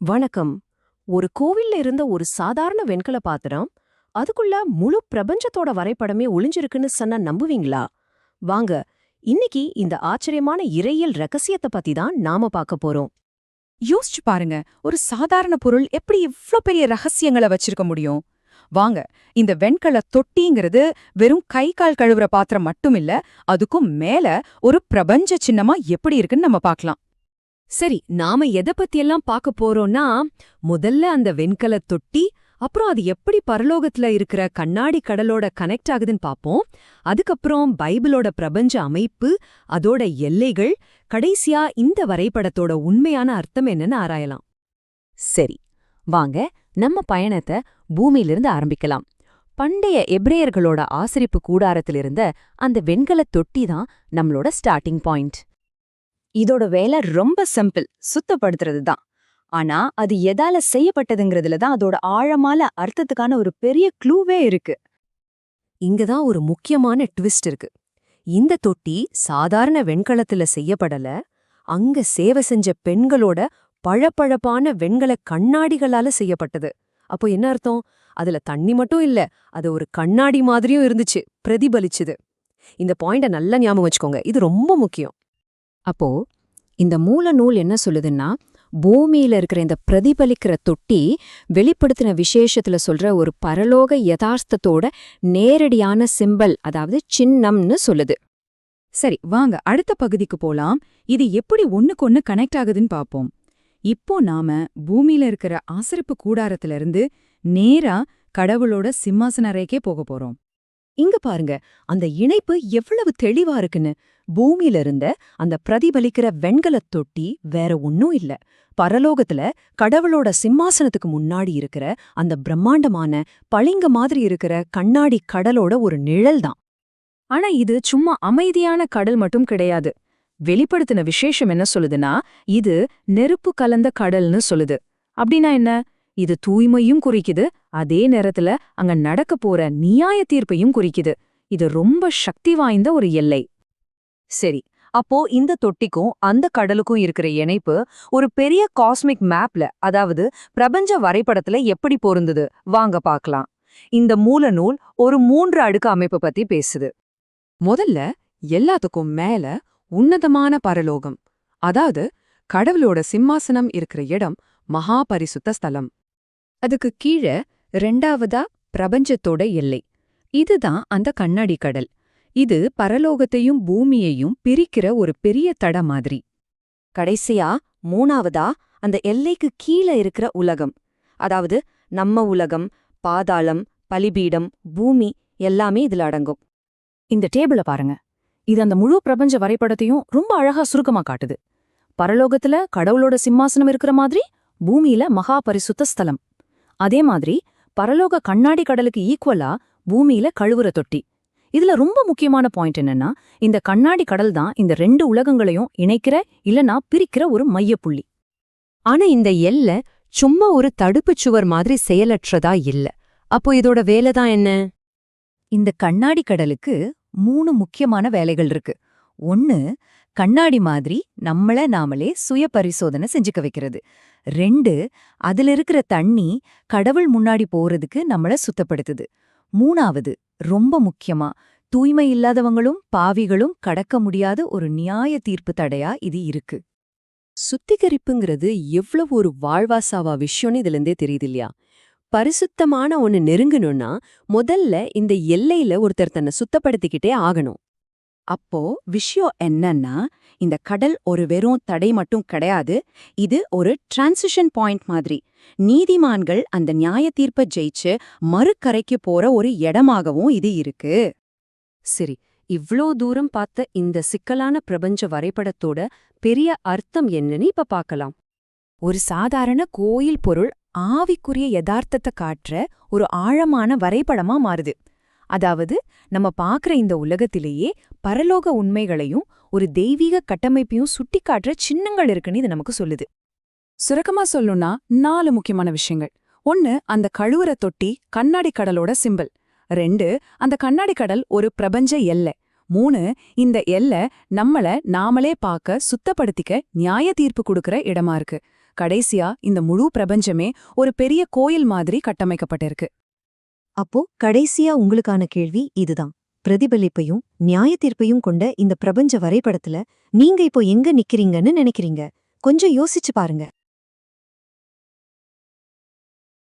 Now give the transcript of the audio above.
வணக்கம். ஒரு கோவில்ல இருந்த ஒரு சாதாரண வெண்கல பாத்திரம் அதுக்குள்ள முழு பிரபஞ்சத்தோட வரைபடமே ஒளிஞ்சிருக்குன்னு சொன்னா நம்புவீங்களா? வாங்க இன்னைக்கு இந்த ஆச்சரியமான இறையியல் ரகசியத்தை பத்தி தான் நாம பார்க்க போறோம். யோசிச்சு பாருங்க ஒரு சாதாரண பொருள் எப்படி இவ்ளோ பெரிய ரகசியங்களை வச்சிருக்க முடியும்? வாங்க இந்த வெண்கல தொட்டிங்கிறது வெறும் கை கால் கழுவுற பாத்திரம் மட்டும் இல்ல அதுக்கும் மேல ஒரு பிரபஞ்ச சின்னமா எப்படி இருக்குன்னு நம்ம பார்க்கலாம். சரி நாம எதை பத்தியெல்லாம் பார்க்க போறோம்னா முதல்ல அந்த வெண்கல தொட்டி அப்புறம் அது எப்படி பரலோகத்துல இருக்கிற கண்ணாடி கடலோட கனெக்ட் ஆகுதுன்னு பாப்போம் அதுக்கப்புறம் பைபிளோட பிரபஞ்ச அமைப்பு அதோட எல்லைகள் கடைசியா இந்த வரைபடத்தோட உண்மையான அர்த்தம் என்னன்னு ஆராயலாம். சரி வாங்க நம்ம பயணத்தை பூமியிலிருந்து ஆரம்பிக்கலாம். பண்டைய எப்ரேயர்களோட ஆசிரிப்பு கூடாரத்திலிருந்த அந்த வெண்கலத் தொட்டி தான் நம்மளோட ஸ்டார்டிங் பாயிண்ட் இதோட வேலை ரொம்ப சிம்பிள் சுத்தப்படுத்துறது தான். ஆனா அது எதால செய்யப்பட்டதுங்கிறதுல தான் அதோட ஆழமான அர்த்தத்துக்கான ஒரு பெரிய க்ளூவே இருக்கு. இங்கதான் ஒரு முக்கியமான ட்விஸ்ட் இருக்கு. இந்த தொட்டி சாதாரண வெண்கலத்துல செய்யப்படல அங்க சேவை செஞ்ச பெண்களோட பழப்பழப்பான வெண்கல கண்ணாடிகளால செய்யப்பட்டது. அப்போ என்ன அர்த்தம்? அதுல தண்ணி மட்டும் இல்ல அது ஒரு கண்ணாடி மாதிரியும் இருந்துச்சு பிரதிபலிச்சுது. இந்த பாயிண்ட நல்லா ஞாபகம் வச்சுக்கோங்க இது ரொம்ப முக்கியம். அப்போ இந்த மூல நூல் என்ன சொல்லுதுன்னா பூமியில இருக்கிற இந்த பிரதிபலிக்கிற தொட்டி வெளிப்படுத்தின விசேஷத்துல சொல்ற ஒரு பரலோக யதார்த்தத்தோட நேரடியான சிம்பல் அதாவது சின்னம்னு சொல்லுது. சரி வாங்க அடுத்த பகுதிக்கு போலாம். இது எப்படி ஒண்ணுக்கொன்னு கனெக்ட் ஆகுதுன்னு பாப்போம். இப்போ நாம பூமியில இருக்கிற ஆசிரிப்பு கூடாரத்துல இருந்து நேரா கடவுளோட சிம்மாசன அறைக்கே போக போறோம். இங்க பாருங்க அந்த இணைப்பு எவ்வளவு தெளிவா இருக்குன்னு. பூமியில இருந்த அந்த பிரதிபலிக்கிற வெண்கலத் தொட்டி வேற ஒன்னும் இல்ல. பரலோகத்துல கடவுளோட சிம்மாசனத்துக்கு முன்னாடி இருக்கிற அந்த பிரம்மாண்டமான பளிங்க மாதிரி இருக்கிற கண்ணாடி கடலோட ஒரு நிழல் தான். ஆனா இது சும்மா அமைதியான கடல் மட்டும் கிடையாது. வெளிப்படுத்தின விசேஷம் என்ன சொல்லுதுன்னா இது நெருப்பு கலந்த கடல்னு சொல்லுது. அப்படின்னா என்ன? இது தூய்மையும் குறிக்குது அதே நேரத்துல அங்க நடக்க போற நியாய தீர்ப்பையும் குறிக்குது. இது ரொம்ப சக்தி வாய்ந்த ஒரு எல்லை. சரி அப்போ இந்த தொட்டிக்கும் அந்த கடலுக்கும் இருக்கிற இணைப்பு ஒரு பெரிய காஸ்மிக் மேப்ல அதாவது பிரபஞ்ச வரைபடத்துல எப்படி பொருந்தது? வாங்க பார்க்கலாம். இந்த மூல நூல் ஒரு மூன்று அடுக்கு அமைப்பு பத்தி பேசுது. முதல்ல எல்லாத்துக்கும் மேல உன்னதமான பரலோகம் அதாவது கடவுளோட சிம்மாசனம் இருக்கிற இடம் மகா பரிசுத்த ஸ்தலம். அதுக்கு கீழே ரெண்டாவதா பிரபஞ்சத்தோட எல்லை. இதுதான் அந்த கண்ணாடி கடல். இது பரலோகத்தையும் பூமியையும் பிரிக்கிற ஒரு பெரிய தட மாதிரி. கடைசியா மூணாவதா அந்த எல்லைக்கு கீழே இருக்கிற உலகம். அதாவது நம்ம உலகம் பாதாளம் பலிபீடம் பூமி எல்லாமே இதுல அடங்கும். இந்த டேபிள பாருங்க. இது அந்த முழு பிரபஞ்ச வரைபடத்தையும் ரொம்ப அழகா சுருக்கமா காட்டுது. பரலோகத்துல கடவுளோட சிம்மாசனம் இருக்கிற மாதிரி பூமியில மகா பரிசுத்த ஸ்தலம். அதே மாதிரி பரலோக கண்ணாடி கடலுக்கு ஈக்குவலா பூமியில கழுவுற தொட்டி. இதுல ரொம்ப முக்கியமான பாயிண்ட் என்னன்னா இந்த கண்ணாடி கடல் தான் இந்த ரெண்டு உலகங்களையும் இணைக்கிற இல்லனா பிரிக்கிற ஒரு மையப்புள்ளி. ஆனா இந்த எல்ல சும்மா ஒரு தடுப்புச் சுவர் மாதிரி செயலற்றதா இல்ல. அப்போ இதோட வேலை தான் என்ன? இந்த கண்ணாடி கடலுக்கு மூணு முக்கியமான வேலைகள் இருக்கு. ஒன்னு கண்ணாடி மாதிரி நம்மள நாமளே சுய பரிசோதனை செஞ்சுக்க வைக்கிறது. ரெண்டு அதுல இருக்கிற தண்ணி கடவுள் முன்னாடி போறதுக்கு நம்மள சுத்தப்படுத்துது. மூணாவது ரொம்ப முக்கியமா தூய்மை இல்லாதவங்களும் பாவிகளும் கடக்க முடியாத ஒரு நியாய தீர்ப்பு தடையா இது இருக்கு. சுத்திகரிப்புங்கிறது எவ்வளவு ஒரு வாழ்வாசாவா விஷயம்னு இதுல இருந்தே தெரியுது இல்லையா? பரிசுத்தமான ஒன்று நெருங்கணும்னா முதல்ல இந்த எல்லையில ஒருத்தர் தன்னை சுத்தப்படுத்திக்கிட்டே ஆகணும். அப்போ விஷயம் என்னன்னா இந்த கடல் ஒரு வெறும் தடை மட்டும் கிடையாது இது ஒரு டிரான்சிஷன் பாயிண்ட் மாதிரி. நீதிமான்கள் அந்த நியாய தீர்ப்பை ஜெயிச்சு மறுக்கரைக்கு போற ஒரு இடமாகவும் இது இருக்கு. சரி இவ்ளோ தூரம் பார்த்த இந்த சிக்கலான பிரபஞ்ச வரைபடத்தோட பெரிய அர்த்தம் என்னன்னு இப்ப பார்க்கலாம். ஒரு சாதாரண கோயில் பொருள் ஆவிக்குரிய யதார்த்தத்தை காட்டுற ஒரு ஆழமான வரைபடமா மாறுது. அதாவது நம்ம பார்க்குற இந்த உலகத்திலேயே பரலோக உண்மைகளையும் ஒரு தெய்வீக கட்டமைப்பையும் சுட்டிக்காட்டுற சின்னங்கள் இருக்குன்னு இது நமக்கு சொல்லுது. சுரக்கமா சொல்லணும்னா நாலு முக்கியமான விஷயங்கள். ஒன்னு அந்த கழுவுற தொட்டி கண்ணாடி கடலோட சிம்பல் ரெண்டு அந்த கண்ணாடி கடல் ஒரு பிரபஞ்ச எல்லை. மூணு இந்த எல்லை நம்மள நாமளே பார்க்க சுத்தப்படுத்திக்க நியாய தீர்ப்பு கொடுக்கற இடமா இருக்கு. கடைசியா இந்த முழு பிரபஞ்சமே ஒரு பெரிய கோயில் மாதிரி கட்டமைக்கப்பட்டிருக்கு. அப்போ கடைசியா உங்களுக்கான கேள்வி இதுதான். பிரதிபலிப்பையும் நியாயத்தீர்ப்பையும் கொண்ட இந்த பிரபஞ்ச வரைபடத்துல நீங்க இப்போ எங்க நிக்கிறீங்கன்னு நினைக்கிறீங்க? கொஞ்சம் யோசிச்சு பாருங்க.